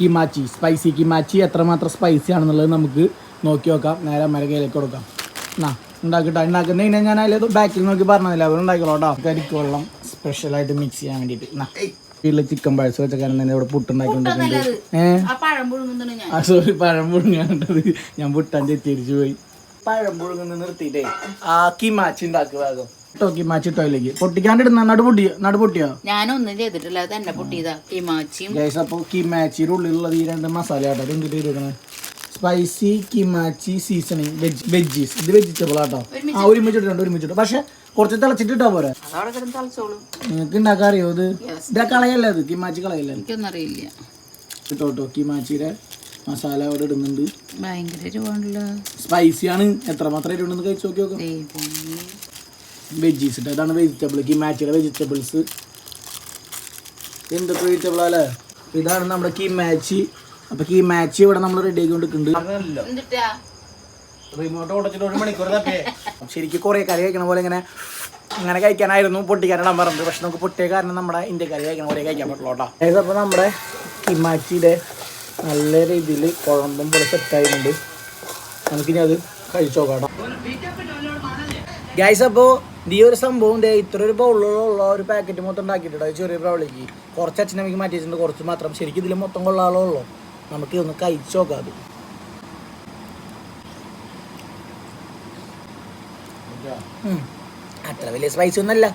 കിമാച്ചി. Spicy കിമാച്ചി എത്രമാത്രം spicy ആണെന്നുള്ളത് നമുക്ക് നോക്കി നോക്കാം. നേരെ മരകയിലേക്ക് കൊടുക്കാം. എന്നാ ഉണ്ടാക്കിട്ടോ? ഉണ്ടാക്കുന്നതിന് ഞാൻ അതിൽ ബാക്കിൽ നോക്കി പറഞ്ഞതില്ല? അവർ ഉണ്ടാക്കിക്കോളൂ കേട്ടോ. കരിക്ക് വെള്ളം സ്പെഷ്യലായിട്ട് മിക്സ് ചെയ്യാൻ വേണ്ടിയിട്ട്. എന്നാ വീട്ടിൽ ചിക്കൻ പഴസ് വെച്ച കാരണം തന്നെ ഇവിടെ പുട്ടുണ്ടാക്കിക്കൊണ്ടിരിക്കുന്നുണ്ട് ഏഹ് ആ സോറി പഴം പുഴുങ്ങാണ്ടത് ഞാൻ പുട്ടാൻ തെറ്റിരിച്ചു പോയി. പഴം പുഴുങ്ങുന്ന നിർത്തിയിട്ടേ. ആ കിമാച്ചി ഉണ്ടാക്കുക വേഗം. കേട്ടോ കിമാച്ചി ഇട്ടോ അതിലേക്ക് പൊട്ടിക്കാണ്ടിടുന്ന നടു പൊട്ടിയോ നടു പൊട്ടിയോ ഞാനൊന്നും ചെയ്തിട്ടില്ല. അത് എന്നെ പൊട്ടിയതാ. കിമാച്ചിയും ഗൈസ് അപ്പോൾ കിമാച്ചിയുടെ ഉള്ളിലുള്ള ഈ രണ്ട് മസാല ആട്ടോ. അത് എന്തിട്ട് ഇരിക്കണേ spicy kimchi seasoning veg veggies ഇത് വെജിറ്റബിൾ ആട്ടോ. ആ ഒരുമിച്ചിട്ടുണ്ട് ഒരുമിച്ചിട്ട് പക്ഷെ കുറച്ച് തിളച്ചിട്ടിട്ടാ പോരെ? നിങ്ങൾക്ക് ഉണ്ടാക്കാൻ അറിയോ ഇത്. ഇതാ കളയല്ലേ അത് കിമാച്ചി കളയല്ലേ? എനിക്കൊന്നറിയില്ല. കേട്ടോ കേട്ടോ കിമാച്ചിയുടെ മസാല അവിടെ ഇടുന്നുണ്ട്. ഭയങ്കര സ്പൈസിയാണ് എത്രമാത്രം ഇട്ടുണ്ടെന്ന് കഴിച്ചു നോക്കി നോക്കാം. വെജീസ് ഇട്ട്. അതാണ് വെജിറ്റബിൾ കിമാച്ചിയുടെ വെജിറ്റബിൾസ് എന്തൊക്കെ വെജിറ്റബിൾ അല്ലേ ഇതാണ് നമ്മുടെ കിമാച്ചി അപ്പൊ കിമാച്ചി ഇവിടെ നമ്മൾ റെഡി ആക്കിക്കൊണ്ടിരിക്കുന്നുണ്ട്. റിമോട്ട് ഓടിച്ചിട്ട് ഒരു മണിക്കൂർ തപ്പേ. ശരിക്കും കുറേ കറി കഴിക്കണ പോലെ ഇങ്ങനെ അങ്ങനെ കഴിക്കാനായിരുന്നു പൊട്ടിക്കാനിടാൻ പറഞ്ഞത്. പക്ഷെ നമുക്ക് പൊട്ടിയ കാരണം നമ്മുടെ ഇന്ത്യക്കറി കഴിക്കണ പോലെ കഴിക്കാൻ പറ്റുള്ളൂ കേട്ടോ. അതായത് അപ്പോൾ നമ്മുടെ കിമാച്ചിയുടെ നല്ല രീതിയിൽ കുഴമ്പും പോലെ സെറ്റായിട്ടുണ്ട് നമുക്കിനി അത് കഴിച്ചോ കേട്ടോ. ഗൈസ് അപ്പോൾ ഈ ഒരു സംഭവം ഇത്ര ഒരു ബൗളിലുള്ള ഒരു പാക്കറ്റ് മൊത്തം ഉണ്ടാക്കിയിട്ടുണ്ട്. ചെറിയ ബൗളിലേക്ക് കുറച്ച് അച്ഛനമ്മയ്ക്ക് മാറ്റി വെച്ചിട്ടുണ്ട് കുറച്ച് മാത്രം. ശരിക്കും ഇതിൽ മൊത്തം കൊള്ളാളോ ഉള്ളു? നമുക്ക് ഇതൊന്ന് കഴിച്ചു നോക്കാം അത്. അത്ര വലിയ സ്പൈസ് ഒന്നല്ല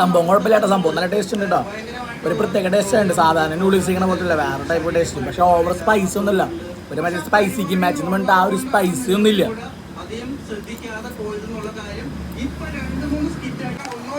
സംഭവം കുഴപ്പമില്ലാത്ത സംഭവം. നല്ല ടേസ്റ്റ് ഉണ്ട് കേട്ടോ ഒരു പ്രത്യേക ടേസ്റ്റ് ഉണ്ട്. സാധാരണ നൂഡിൽസ് ചെയ്യണ പോലത്തെ വേറെ ടൈപ്പ് ടേസ്റ്റ് പക്ഷെ ഓവർ സ്പൈസി ഒന്നുമില്ല. ഒരു മറ്റേ സ്പൈസിക്ക് മാച്ച് പറഞ്ഞിട്ട് ആ ഒരു സ്പൈസി ഒന്നുമില്ല. ഒന്നോ